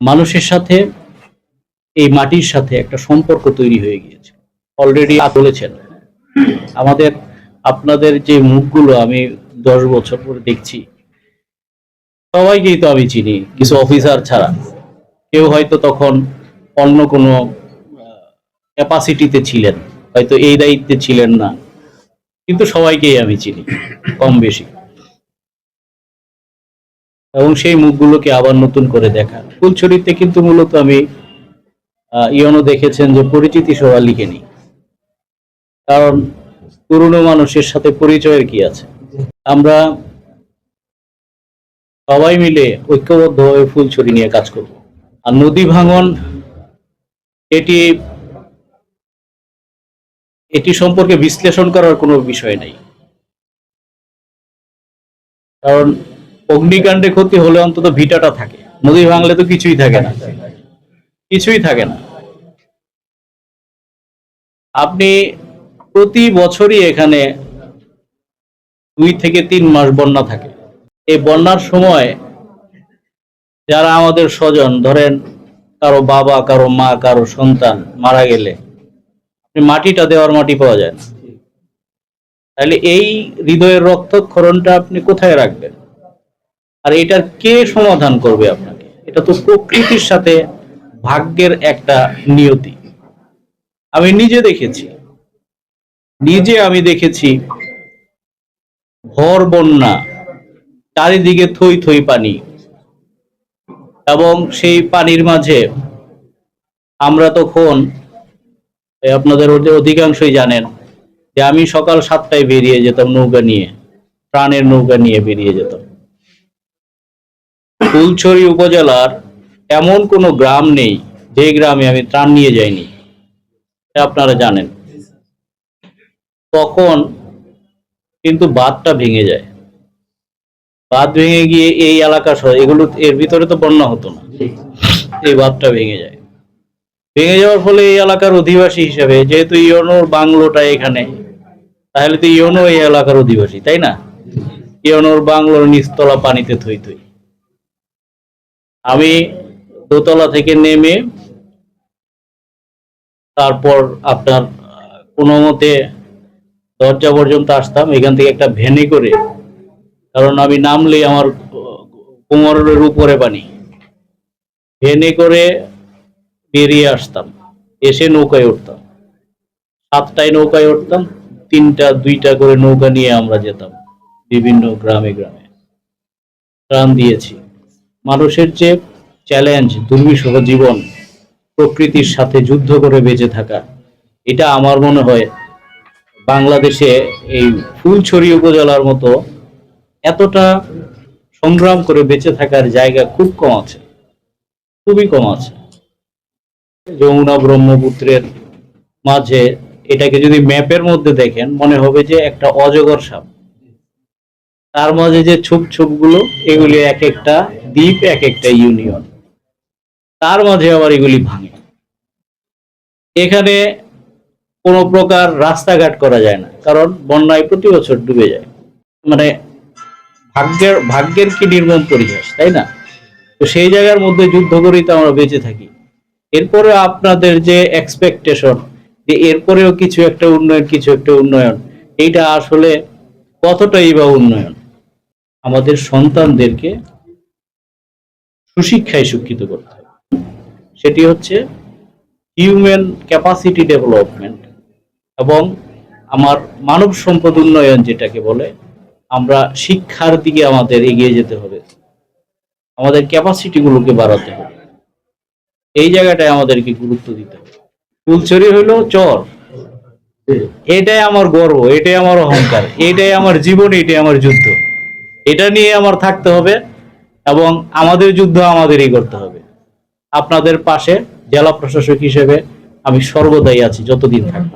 মানুষের সাথে এই মাটির সাথে একটা সম্পর্ক তৈরি হয়ে গিয়েছে। অলরেডি বলেছেন, আমাদের, আপনাদের যে মুখগুলো আমি দশ বছর পরে দেখছি, সবাইকেই তো আমি চিনি, কিছু অফিসার ছাড়া। কেউ হয়তো তখন অন্য কোনো ক্যাপাসিটিতে ছিলেন, হয়তো এই দায়িত্বে ছিলেন না, কিন্তু সবাইকেই আমি চিনি কম বেশি এবং সেই মুখগুলোকে আবার নতুন করে দেখা ফুলছড়িতে কিন্তু মূলত আমি ইয়নো দেখেছেন যে পরিচিতি সভা লিখেনি। কারণ পুরনো মানুষের সাথে পরিচয়ের কি আছে? আমরা সবাই মিলে ঐক্যবদ্ধভাবে ফুলছড়ি নিয়ে কাজ করব। আর নদী ভাঙন, এটি এটি সম্পর্কে বিশ্লেষণ করার কোনো বিষয় নাই। কারণ অগ্নিকাণ্ডে ক্ষতি হলে অন্তত ভিটাটা থাকে। নদী ভাঙলে তো কিছুই থাকে না। কিছুই থাকে না। আপনি প্রতি বছরই এখানে দুই থেকে তিন মাস বন্যা থাকে। এই বন্যার সময় যারা আমাদের স্বজন, ধরেন কারও বাবা, কারও মা, কারও সন্তান মারা গেলে মাটিটা দেওয়ার মাটি পাওয়া যায় না। তাহলে এই হৃদয়ের রক্তক্ষরণটা আপনি কোথায় রাখবেন? আর এটার কে সমাধান করবে আপনাকে? এটা তো প্রকৃতির সাথে ভাগ্যের একটা নিয়তি। আমি নিজে দেখেছি। নিজে আমি দেখেছি ভর বন্যা, চারিদিকে থই থই পানি। এবং সেই পানির মাঝে আমরা তখন আপনাদের অধি- অধিকাংশই জানেন যে আমি সকাল সাতটায় বেরিয়ে যেতাম নৌকা নিয়ে, প্রাণের নৌকা নিয়ে বেরিয়ে যেতাম। ফুলছড়ি উপজেলার এমন কোনো গ্রাম নেই, যে গ্রামে আমি ত্রাণ নিয়ে যাইনি। আপনারা জানেন। তখন কিন্তু বাঁধটা ভেঙে যায়। বাঁধ ভেঙে গিয়ে এই এলাকা সহ এগুলো, এর ভিতরে তো বন্যা হতো না। এই বাঁধটা ভেঙে যায়। ভেঙে যাওয়ার ফলে এই এলাকার অধিবাসী হিসেবে, যেহেতু ইয়নোর বাংলোটা এখানে, তাহলে তো ইয়নো এই এলাকার অধিবাসী, তাই না? ইয়নোর বাংলোর নিচতলা পানিতে থই থই। আমি দোতলা থেকে নেমে তারপর আপনার কোনো মতে দরজা পর্যন্ত আসতাম। এখান থেকে একটা ভ্যানে করে, কারণ আমি নামলেই আমার কোমরের উপরে পানি। ভ্যানে করে বেরিয়ে আসতাম, এসে নৌকায় উঠতাম। সাতটায় নৌকায় উঠতাম, তিনটা, দুইটা করে নৌকা নিয়ে আমরা যেতাম। বিভিন্ন গ্রামে গ্রামে। প্রাণ দিয়েছি। মানুষের যে চ্যালেঞ্জ দুর্বিষহ জীবন, প্রকৃতির সাথে যুদ্ধ করে বেঁচে থাকা। এটা আমার মনে হয় বাংলাদেশে এই ফুলছড়ি উপজেলার মতো এতটা সংগ্রাম করে বেঁচে থাকার জায়গা খুব কম আছে, খুবই কম আছে। যমুনা ব্রহ্মপুত্রের মাঝে এটাকে যদি ম্যাপের মধ্যে দেখেন, মনে হবে যে একটা অজগর সাপ। তার মাঝে যে ছোপ ছোপগুলো এগুলি এক একটা দ্বীপ এক একটা ইউনিয়ন। তার মাঝে আবার এগুলি ভাঙে। এখানে কোনো প্রকার রাস্তাঘাট করা যায় না, কারণ বন্যায় প্রতি বছর ডুবে যায়। মানে ভাগ্যের ভাগ্যের কি নির্মম পরিহাস তাই না? তো সেই জায়গার মধ্যে যুদ্ধ করেই তো আমরা বেঁচে থাকি। এরপরে আপনাদের যে এক্সপেকটেশন যে এরপরেও কিছু একটা উন্নয়ন, কিছু একটা উন্নয়ন, এইটা আসলে কতটাই বা উন্নয়ন? আমাদের সন্তানদেরকে সুশিক্ষায় শিক্ষিত করতে হবে। সেটি হচ্ছে হিউম্যান ক্যাপাসিটি ডেভেলপমেন্ট এবং আমার মানব সম্পদ উন্নয়ন যেটাকে বলে, আমরা শিক্ষার দিকে আমাদের এগিয়ে যেতে হবে। আমাদের ক্যাপাসিটিগুলোকে বাড়াতে হবে। এই জায়গাটায় আমাদেরকে গুরুত্ব দিতে হবে। ফুলছড়ি হলো চর। এটাই আমার গর্ব, এটাই আমার অহংকার, এটাই আমার জীবন, এটাই আমার যুদ্ধ। এটা নিয়ে আমার থাকতে হবে। এবং আমাদের যুদ্ধ আমাদেরই করতে হবে। আপনাদের পাশে জেলা প্রশাসক হিসেবে আমি সর্বদাই আছি, যতদিন থাকব।